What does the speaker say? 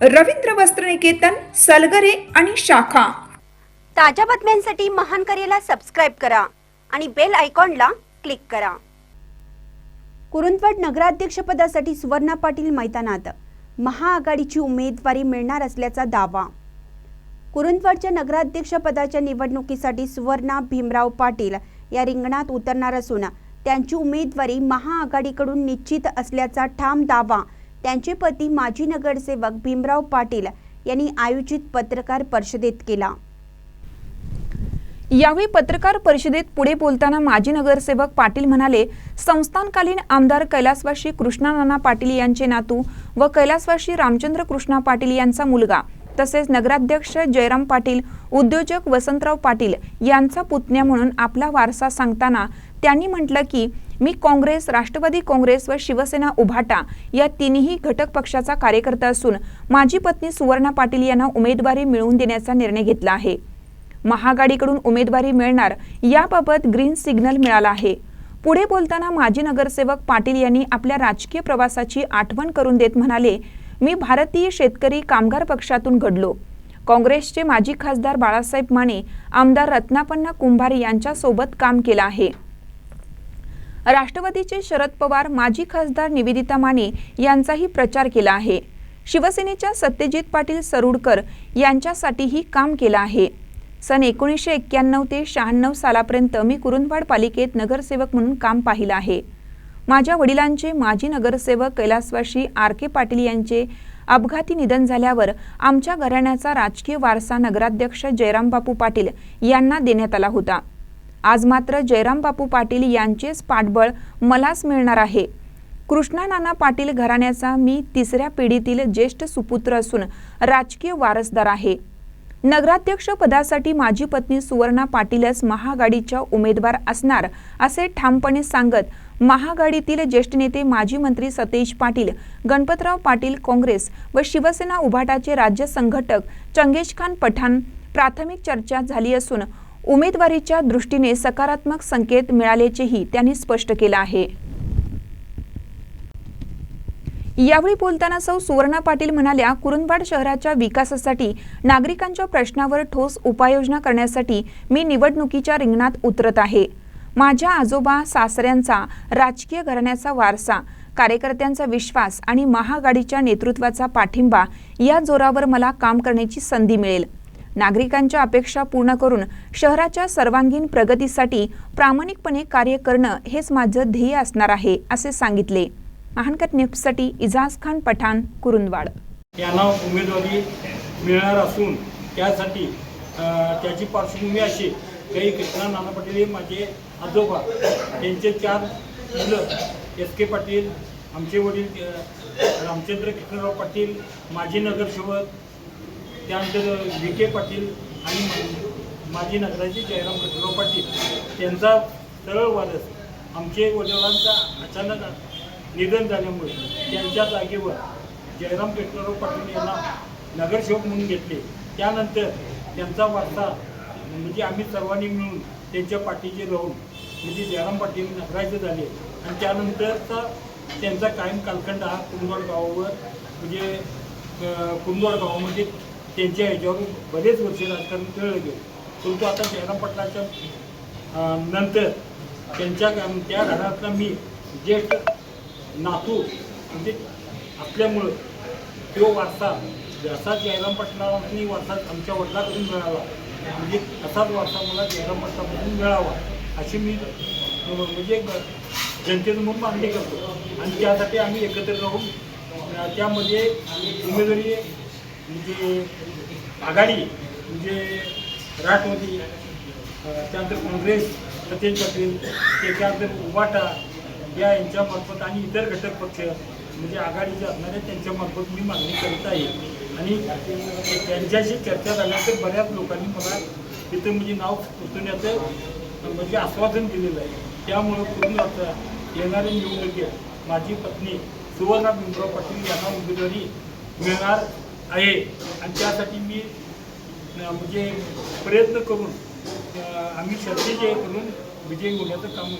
रवींद्र वस्त्रनिकेतन सलगरे आणि शाखा. ताज्या बातम्यांसाठी महान करेला सबस्क्राईब करा आणि बेल आयकॉनला क्लिक करा. कुरुंदवाड नगराध्यक्षपदासाठी सुवर्णा पाटील मैदानात महाआघाडीची उमेदवारी मिळणार असल्याचा दावा. कुरुंदवाडच्या नगराध्यक्षपदाच्या निवडणुकीसाठी सुवर्णा भीमराव पाटील या रिंगणात उतरणार असून त्यांची उमेदवारी महाआघाडीकडून निश्चित असल्याचा ठाम दावा त्यांचे पती माजी नगरसेवक भीमराव पाटील यांनी आयोजित पत्रकार परिषदेत केला. यावेळी पत्रकार परिषदेत पुढे बोलताना माजी नगरसेवक पाटील म्हणाले संस्थानकालीन आमदार कैलासवासी कृष्णा नाना पाटील यांचे नातू व कैलासवासी रामचंद्र कृष्णा पाटील यांचा मुलगा तसेच नगराध्यक्ष जयराम पाटील उद्योजक वसंतराव पाटील यांचा पुतण्या म्हणून आपला वारसा सांगताना त्यांनी म्हटलं की मी काँग्रेस राष्ट्रवादी काँग्रेस व शिवसेना उभाटा या तिन्ही घटक पक्षाचा कार्यकर्ता असून माझी पत्नी सुवर्णा पाटील यांना उमेदवारी मिळवून देण्याचा निर्णय घेतला आहे. महाआघाडीकडून उमेदवारी मिळणार याबाबत ग्रीन सिग्नल मिळाला आहे. पुढे बोलताना माजी नगरसेवक पाटील यांनी आपल्या राजकीय प्रवासाची आठवण करून देत म्हणाले मी भारतीय शेतकरी कामगार पक्षातून घडलो. काँग्रेसचे माजी खासदार बाळासाहेब माने आमदार रत्नापन्ना कुंभार यांच्यासोबत काम केलं आहे. राष्ट्रवादीचे शरद पवार माजी खासदार निवेदिता माने यांचाही प्रचार केला आहे. शिवसेनेच्या सत्यजित पाटील सरुडकर यांच्यासाठीही काम केलं आहे. सन एकोणीसशे एक्क्याण्णव ते शहाण्णव सालापर्यंत मी कुरुंदवाड पालिकेत नगरसेवक म्हणून काम पाहिलं आहे. माझ्या वडिलांचे माजी नगरसेवक कैलासवाशी आर के पाटील यांचे अपघाती निधन झाल्यावर आमच्या घराण्याचा राजकीय वारसा नगराध्यक्ष जयरामबापू पाटील यांना देण्यात आला होता. आज मात्र जयराम बापू पाटील यांचेच पाठबळ मलाच मिळणार आहे. कृष्णा नाना पाटील घराण्याचा मी तिसऱ्या पिढीतील ज्येष्ठ सुपुत्र असून राजकीय वारसदार आहे. नगराध्यक्ष पदासाठी माझी पत्नी सुवर्णा पाटीलच महाआघाडीच्या उमेदवार असणार असे ठामपणे सांगत महाआघाडीतील ज्येष्ठ नेते माजी मंत्री सतेज पाटील गणपतराव पाटील काँग्रेस व शिवसेना उभाटाचे राज्य संघटक चंगेश खान पठाण प्राथमिक चर्चा झाली असून उमेदवारीच्या दृष्टीने सकारात्मक संकेत मिळाल्याचेही त्यांनी स्पष्ट केलं आहे. यावेळी बोलताना सौ सुवर्णा पाटील म्हणाल्या कुरुंदवाड शहराच्या विकासासाठी नागरिकांच्या प्रश्नावर ठोस उपाययोजना करण्यासाठी मी निवडणुकीच्या रिंगणात उतरत आहे. माझ्या आजोबा सासऱ्यांचा राजकीय घराण्याचा वारसा कार्यकर्त्यांचा विश्वास आणि महाआघाडीच्या नेतृत्वाचा पाठिंबा या जोरावर मला काम करण्याची संधी मिळेल. नागरिकांच्या अपेक्षा पूर्ण करून शहराच्या सर्वांगीण प्रगतीसाठी प्रामाणिकपणे कार्य करणं हेच माझं ध्येय असणार आहे असे सांगितले. महानकट न्यूजसाठी इजाज खान पठाण कुरुंदवाड. यांना उमेदवारी मिळणार असून त्यासाठी त्याची पार्श्वभूमी अशी काही कृष्णा नाना पाटील हे माझे आजोबा त्यांचे चार मुलं एस के पाटील आमचे वडील रामचंद्र कृष्णराव पाटील माजी नगरसेवक त्यानंतर व्ही के पाटील आणि माजी नगराचे जयराम कृष्णराव पाटील त्यांचा सरळ वारस आमचे वडिलांचा अचानक निधन झाल्यामुळे त्यांच्या जागेवर जयराम कृष्णराव पाटील यांना नगरसेवक म्हणून घेतले. त्यानंतर त्यांचा वारसा म्हणजे आम्ही सर्वांनी मिळून त्यांच्या पाठीचे राहून म्हणजे जयराम पाटील नगराचे झाले. आणि त्यानंतरचा त्यांचा कायम कालखंड हा कुंदवाड गावावर म्हणजे अं, कुंदवाड गावामध्ये त्यांच्या ह्याच्यावर बरेच वर्ष राजकारण खेळलं गेलं परंतु आता जयराम नंतर त्यांच्या त्या घरातला मी ज्येष्ठ नातू म्हणजे असल्यामुळं तो वारसा जसा जयराम पाटलांनी वारसा आमच्या वडिलाकडून मिळाला म्हणजे असाच वारसा मला जयराम मिळावा अशी मी म्हणजे ग- जनतेसमोर मागणी करतो. आणि त्यासाठी आम्ही एकत्र राहून त्यामध्ये उमेदवारी म्हणजे आघाडी म्हणजे राष्ट्रवादी अं, त्यानंतर काँग्रेस सचिन पाटील त्याच्यानंतर उबाटा या यांच्यामार्फत आणि इतर घटक पक्ष म्हणजे आघाडीचे असणारे त्यांच्यामार्फत मी मागणी करत आहे. आणि त्यांच्याशी चर्चा झाल्यानंतर बऱ्याच लोकांनी मला तिथं म्हणजे नाव सुचवण्याचं म्हणजे आश्वासन दिलेलं आहे. त्यामुळं पूर्ण आता येणाऱ्या निवडणुकीत माझी पत्नी सुवर्णा भीमराव पाटील यांना उमेदवारी मिळणार. आहे. आणि त्यासाठी मी म्हणजे प्रयत्न करून आम्ही शर्तीचे करून विजय होण्याचं काम